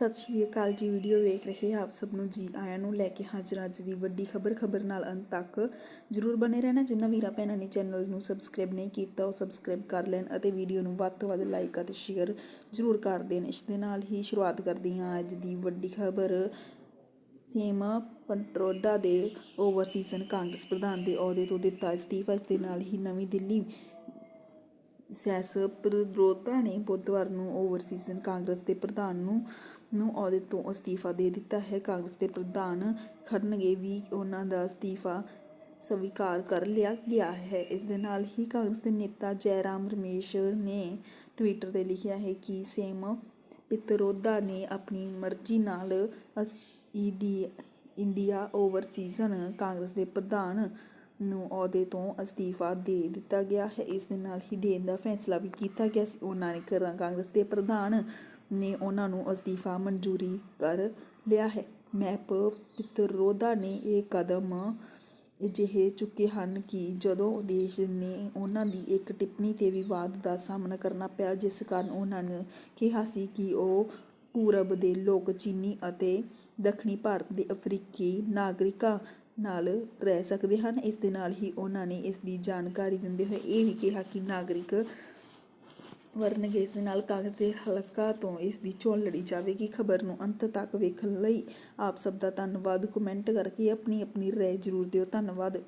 ਸਤਿ ਸ਼੍ਰੀ ਅਕਾਲ ਜੀ। ਵੀਡੀਓ ਵੇਖ ਰਹੇ ਆਪ ਸਭ ਨੂੰ ਜੀ ਆਇਆਂ ਨੂੰ ਲੈ ਕੇ ਹਾਜ਼ਰ ਅੱਜ ਦੀ ਵੱਡੀ ਖਬਰ। ਖਬਰ ਨਾਲ ਅੰਤ ਤੱਕ ਜਰੂਰ ਬਨੇ ਰਹਿਣਾ। ਜਿੰਨਾ ਵੀਰਾਂ ਭੈਣਾਂ ਨੇ ਚੈਨਲ ਨੂੰ ਸਬਸਕ੍ਰਾਈਬ ਨਹੀਂ ਕੀਤਾ, ਉਹ ਸਬਸਕ੍ਰਾਈਬ ਕਰ ਲੈਣ ਅਤੇ ਵੀਡੀਓ ਨੂੰ ਵੱਧ ਤੋਂ ਵੱਧ ਲਾਈਕ ਅਤੇ ਸ਼ੇਅਰ ਜਰੂਰ ਕਰ ਦੇਣ। ਇਸ ਦੇ ਨਾਲ ਹੀ ਸ਼ੁਰੂਆਤ ਕਰਦੀ ਹਾਂ ਅੱਜ ਦੀ ਵੱਡੀ ਖਬਰ। ਸੀਮਾ ਪੰਟਰੋਡਾ ਦੇ ਓਵਰਸੀਜ਼ਨ ਕਾਂਗਰਸ ਪ੍ਰਧਾਨ ਦੇ ਅਹੁਦੇ ਤੋਂ ਦਿੱਤਾ ਅਸਤੀਫਾ। ਇਸ ਦੇ ਨਾਲ ਹੀ ਨਵੀਂ ਦਿੱਲੀ ਸਿਆਸਤ ਨੇ ਬੁੱਧਵਾਰ ਨੂੰ ਓਵਰਸੀਜ਼ਨ ਕਾਂਗਰਸ ਦੇ ਪ੍ਰਧਾਨ ਨੂੰ ਨੂੰ ਅਹੁਦੇ ਤੋਂ ਅਸਤੀਫਾ ਦੇ ਦਿੱਤਾ ਹੈ। ਕਾਂਗਰਸ ਦੇ ਪ੍ਰਧਾਨ ਖੜਨਗੇ ਵੀ ਉਹਨਾਂ ਦਾ ਅਸਤੀਫਾ ਸਵੀਕਾਰ ਕਰ ਲਿਆ ਗਿਆ ਹੈ। ਇਸ ਦੇ ਨਾਲ ਹੀ ਕਾਂਗਰਸ ਦੇ ਨੇਤਾ ਜੈਰਾਮ ਰਮੇਸ਼ ਨੇ ਟਵਿੱਟਰ ਤੇ ਲਿਖਿਆ ਹੈ ਕਿ ਸੇਮ ਪਿਤਰੋਦਾ ਨੇ ਆਪਣੀ ਮਰਜ਼ੀ ਨਾਲ ਅਸ- ਈਡੀ ਇੰਡੀਆ ਓਵਰਸੀਜ਼ਨ ਕਾਂਗਰਸ ਦੇ ਪ੍ਰਧਾਨ ਨੂੰ ਅਹੁਦੇ ਤੋਂ ਅਸਤੀਫਾ ਦੇ ਦਿੱਤਾ ਗਿਆ ਹੈ। ਇਸ ਦੇ ਨਾਲ ਹੀ ਦੇਣ ਦਾ ਫੈਸਲਾ ਵੀ ਕੀਤਾ ਗਿਆ ਸੀ। ਉਹਨਾਂ ਨੇ ਕਰ- ਕਾਂਗਰਸ ਦੇ ਪ੍ਰਧਾਨ ਨੇ ਉਹਨਾਂ ਨੂੰ ਅਸਤੀਫਾ ਮਨਜ਼ੂਰੀ ਕਰ ਲਿਆ ਹੈ। ਮੈਪ ਪਿਤਰੋਦਾ ਨੇ ਇਹ ਕਦਮ ਅਜਿਹੇ ਚੁੱਕੇ ਹਨ ਕਿ ਜਦੋਂ ਦੇਸ਼ ਨੇ ਉਹਨਾਂ ਦੀ ਇੱਕ ਟਿੱਪਣੀ ਤੇ ਵਿਵਾਦ ਦਾ ਸਾਹਮਣਾ ਕਰਨਾ ਪਿਆ, ਜਿਸ ਕਾਰਨ ਉਹਨਾਂ ਨੇ ਕਿਹਾ ਸੀ ਕਿ ਉਹ ਪੂਰਬ ਦੇ ਲੋਕ ਚੀਨੀ ਅਤੇ ਦੱਖਣੀ ਭਾਰਤ ਦੇ ਅਫਰੀਕੀ ਨਾਗਰਿਕਾਂ ਨਾਲ ਰਹਿ ਸਕਦੇ ਹਨ। ਇਸ ਦੇ ਨਾਲ ਹੀ ਉਹਨਾਂ ਨੇ ਇਸ ਦੀ ਜਾਣਕਾਰੀ ਦਿੰਦੇ ਹੋਏ ਇਹ ਵੀ ਕਿਹਾ ਕਿ ਨਾਗਰਿਕ ਵਰਨਗੇ। ਇਸ ਦੇ ਨਾਲ ਕਾਂਗਰਸ ਦੇ ਹਲਕਾ ਤੋਂ ਇਸ ਦੀ ਚੋਣ ਲੜੀ ਜਾਵੇਗੀ। ਖਬਰ ਨੂੰ ਅੰਤ ਤੱਕ ਵੇਖਣ ਲਈ ਆਪ ਸਭ ਦਾ ਧੰਨਵਾਦ। ਕਮੈਂਟ ਕਰਕੇ ਆਪਣੀ ਆਪਣੀ ਰਾਏ ਜ਼ਰੂਰ ਦਿਓ। ਧੰਨਵਾਦ।